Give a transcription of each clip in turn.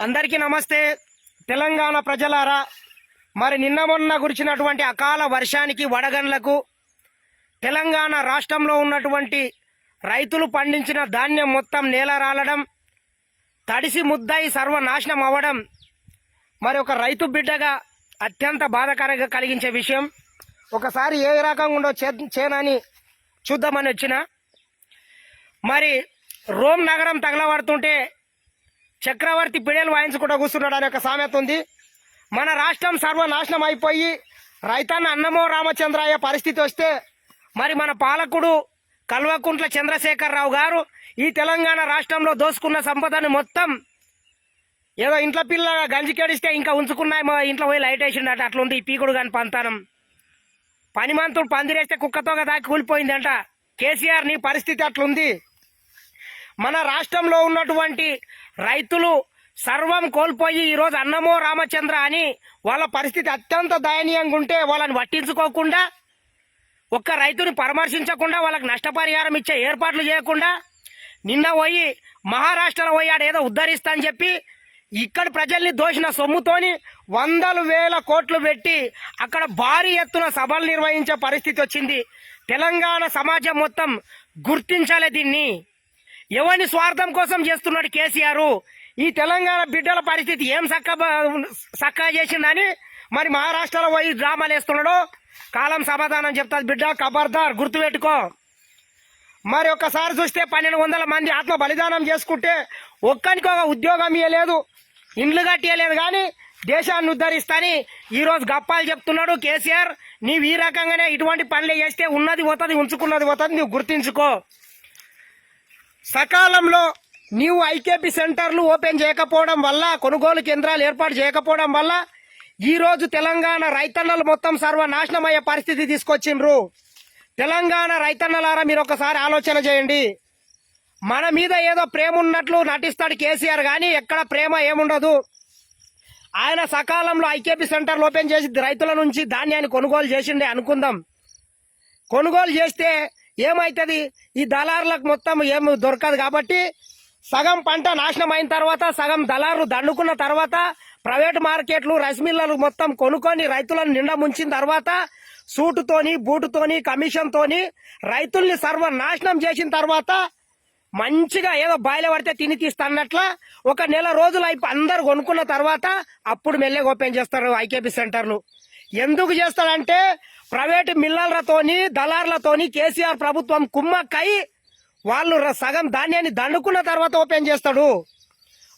అందరికీ నమస్తే. తెలంగాణ ప్రజలారా మరి నిన్న మొన్న కురిచినటువంటి అకాల వర్షానికి వడగండ్లకు తెలంగాణ రాష్ట్రంలో ఉన్నటువంటి రైతులు పండించిన ధాన్యం మొత్తం నేల రాలడం తడిసి ముద్దాయి సర్వనాశనం అవ్వడం మరి ఒక రైతు బిడ్డగా అత్యంత బాధాకరంగా కలిగించే విషయం. ఒకసారి ఏ రకంగా ఉండో చే చేనని చూద్దామని వచ్చిన. మరి రోమ్ నగరం తగలబడుతుంటే చక్రవర్తి పిడేలు వాయించుకుంటూ కూర్చున్నాడు అనే ఒక సామెత ఉంది. మన రాష్ట్రం సర్వనాశనం అయిపోయి రైతాన్న అన్నమో రామచంద్రయ్య పరిస్థితి వస్తే మరి మన పాలకుడు కల్వకుంట్ల చంద్రశేఖరరావు గారు ఈ తెలంగాణ రాష్ట్రంలో దోసుకున్న సంపదని మొత్తం ఏదో ఇంట్లో పిల్ల గంజికేడిస్తే ఇంకా ఉంచుకున్నాయి మా ఇంట్లో పోయి లైట్ వేసిండట. అట్లుంది ఈ పీకుడు కాని పంతానం. పనిమంతుడు పందిరేస్తే కుక్కతోగా దాకి కూలిపోయిందంట. కేసీఆర్ నీ పరిస్థితి అట్లుంది. మన రాష్ట్రంలో ఉన్నటువంటి రైతులు సర్వం కోల్పోయి ఈరోజు అన్నమో రామచంద్ర అని వాళ్ళ పరిస్థితి అత్యంత దయనీయంగా ఉంటే వాళ్ళని పట్టించుకోకుండా ఒక్క రైతుని పరామర్శించకుండా వాళ్ళకి నష్టపరిహారం ఇచ్చే ఏర్పాట్లు చేయకుండా నిన్న పోయి మహారాష్ట్రలో పోయి ఏదో ఉద్ధరిస్తా అని చెప్పి ఇక్కడ ప్రజల్ని దోషిన సొమ్ముతోని వందలు వేల కోట్లు పెట్టి అక్కడ భారీ ఎత్తున సభలు నిర్వహించే పరిస్థితి వచ్చింది. తెలంగాణ సమాజం మొత్తం గుర్తించాలి దీన్ని. ఎవరిని స్వార్థం కోసం చేస్తున్నాడు కేసీఆర్? ఈ తెలంగాణ బిడ్డల పరిస్థితి ఏం చక్క చక్కగా చేసిందని మరి మహారాష్ట్రలో పోయి డ్రామాలు వేస్తున్నాడు. కాలం సమాధానం చెప్తాది బిడ్డ కబర్దార్ గుర్తుపెట్టుకో. మరి ఒక్కసారి చూస్తే పన్నెండు వందల మంది ఆత్మ బలిదానం చేసుకుంటే ఒక్కనికి ఒక ఉద్యోగం ఇవ్వలేదు ఇండ్లు కట్టియలేదు కానీ దేశాన్ని ఉద్ధరిస్తాని ఈరోజు గప్పాలు చెప్తున్నాడు కేసీఆర్. నీవు ఈ రకంగానే ఇటువంటి పనులు చేస్తే ఉన్నది పోతుంది ఉంచుకున్నది పోతుంది నువ్వు గుర్తించుకో. సకాలంలో నీవు ఐకేపీ సెంటర్లు ఓపెన్ చేయకపోవడం వల్ల కొనుగోలు కేంద్రాలు ఏర్పాటు చేయకపోవడం వల్ల ఈరోజు తెలంగాణ రైతన్నలు మొత్తం సర్వనాశనమయ్యే పరిస్థితి తీసుకొచ్చిండ్రు. తెలంగాణ రైతన్నలారా మీరు ఒకసారి ఆలోచన చేయండి. మన మీద ఏదో ప్రేమ ఉన్నట్లు నటిస్తాడు కేసీఆర్ కానీ ఎక్కడ ప్రేమ ఏముండదు. ఆయన సకాలంలో ఐకేపీ సెంటర్లు ఓపెన్ చేసి రైతుల నుంచి ధాన్యాన్ని కొనుగోలు చేసిండే అనుకుందాం. కొనుగోలు చేస్తే ఏమవుతుంది ఈ దళారులకు మొత్తం ఏమి దొరకదు కాబట్టి సగం పంట నాశనం అయిన తర్వాత సగం దళారులు దండుకున్న తర్వాత ప్రైవేట్ మార్కెట్లు రసమిల్లలు మొత్తం కొనుక్కొని రైతులను నిండా ముంచిన తర్వాత సూటుతోని బూటుతోని కమిషన్తోని రైతుల్ని సర్వనాశనం చేసిన తర్వాత మంచిగా ఏదో బాయిల పడితే తిని తీస్తా అన్నట్ల ఒక నెల రోజులు అయిపోయి అందరు కొనుక్కున్న తర్వాత అప్పుడు మెల్లగా ఓపెన్ చేస్తారు ఐకేపీ సెంటర్లు. ఎందుకు చేస్తాడంటే ప్రైవేట్ మిల్లర్లతోని దళార్లతోని కేసీఆర్ ప్రభుత్వం కుమ్మక్కై వాళ్ళు సగం ధాన్యాన్ని దండుకున్న తర్వాత ఓపెన్ చేస్తాడు.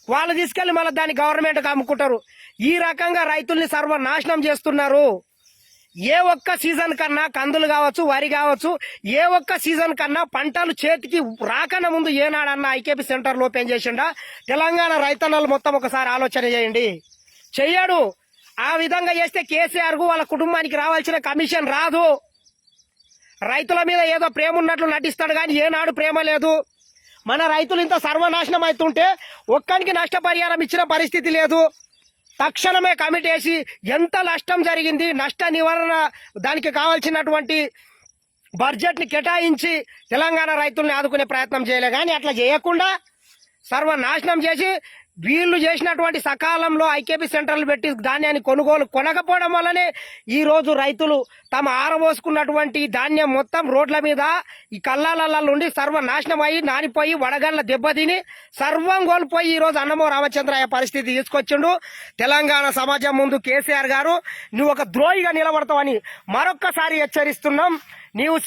వాళ్ళు తీసుకెళ్ళి మళ్ళీ దాన్ని గవర్నమెంట్కి అమ్ముకుంటారు. ఈ రకంగా రైతుల్ని సర్వనాశనం చేస్తున్నారు. ఏ ఒక్క సీజన్ కన్నా కందులు కావచ్చు వరి కావచ్చు ఏ ఒక్క సీజన్ కన్నా పంటలు చేతికి రాకనే ముందు ఏనాడన్న ఐకేపీ సెంటర్లు ఓపెన్ చేసిండా? తెలంగాణ రైతన్నలు మొత్తం ఒకసారి ఆలోచన చేయండి. చెయ్యడు. ఆ విధంగా చేస్తే కేసీఆర్కు వాళ్ళ కుటుంబానికి రావాల్సిన కమిషన్ రాదు. రైతుల మీద ఏదో ప్రేమ ఉన్నట్లు నటిస్తాడు కానీ ఏనాడు ప్రేమ లేదు. మన రైతులు ఇంత సర్వనాశనం అవుతుంటే ఒక్కనికి నష్టపరిహారం ఇచ్చిన పరిస్థితి లేదు. తక్షణమే కమిటీ వేసి ఎంత నష్టం జరిగింది నష్ట నివారణ దానికి కావాల్సినటువంటి బడ్జెట్ని కేటాయించి తెలంగాణ రైతుల్ని ఆదుకునే ప్రయత్నం చేయలే. కానీ అట్లా చేయకుండా సర్వనాశనం చేసి వీళ్ళు చేసినటువంటి సకాలంలో ఐకేపీ సెంటర్లు పెట్టి ధాన్యాన్ని కొనుగోలు కొనకపోవడం వల్లనే ఈరోజు రైతులు తమ ఆరబోసుకున్నటువంటి ధాన్యం మొత్తం రోడ్ల మీద ఈ కల్లాల నుండి సర్వనాశనం అయ్యి నానిపోయి వడగళ్ళ దెబ్బతిని సర్వం కోల్పోయి ఈ రోజు అన్నమో రామచంద్రయ్య పరిస్థితి తీసుకొచ్చిండు. తెలంగాణ సమాజం ముందు కేసీఆర్ గారు నువ్వు ఒక ద్రోహిగా నిలబడతావని మరొక్కసారి హెచ్చరిస్తున్నాం. నీవు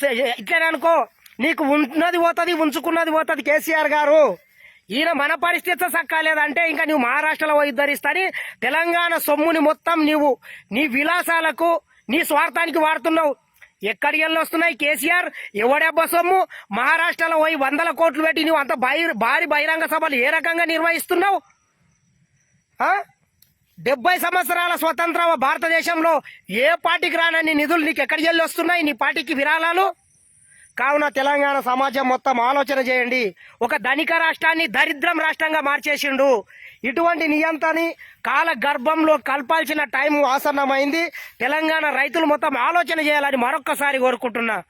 ఇట్లనే అనుకో నీకు ఉన్నది పోతుంది ఉంచుకున్నది పోతుంది కేసీఆర్ గారు. ఈయన మన పరిస్థితి సక్కాలేదంటే ఇంకా నువ్వు మహారాష్ట్రలో ఇద్దరిస్తాని తెలంగాణ సొమ్ముని మొత్తం నీవు నీ విలాసాలకు నీ స్వార్థానికి వాడుతున్నావు. ఎక్కడికి వెళ్ళి వస్తున్నాయి కేసీఆర్? ఎవడెబ్బ సొమ్ము? మహారాష్ట్రలో పోయి వందల కోట్లు పెట్టి నువ్వు అంత బై- భారీ బహిరంగ సభలు ఏ రకంగా నిర్వహిస్తున్నావు? డెబ్బై సంవత్సరాల స్వతంత్ర భారతదేశంలో ఏ పార్టీకి రానన్ని నిధులు నీకు ఎక్కడికి వెళ్ళి వస్తున్నాయి? నీ పార్టీకి విరాళాలు? కావున తెలంగాణ సమాజం మొత్తం ఆలోచన చేయండి. ఒక ధనిక రాష్ట్రాన్ని దరిద్రం రాష్ట్రంగా మార్చేసిండు. ఇటువంటి నియంత్రణని కాల గర్భంలో కలపాల్సిన టైం ఆసన్నమైంది. తెలంగాణ రైతులు మొత్తం ఆలోచన చేయాలని మరొక్కసారి కోరుకుంటున్నా.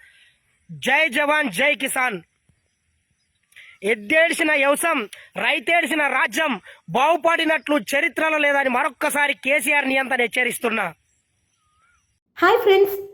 జై జవాన్ జై కిసాన్. ఎద్దేడిసిన వ్యవసాయం రైతేడిసిన రాజ్యం బాగుపడినట్లు చరిత్రలో లేదని మరొక్కసారి కేసీఆర్ నియంత్రణ హెచ్చరిస్తున్నా. Hi friends.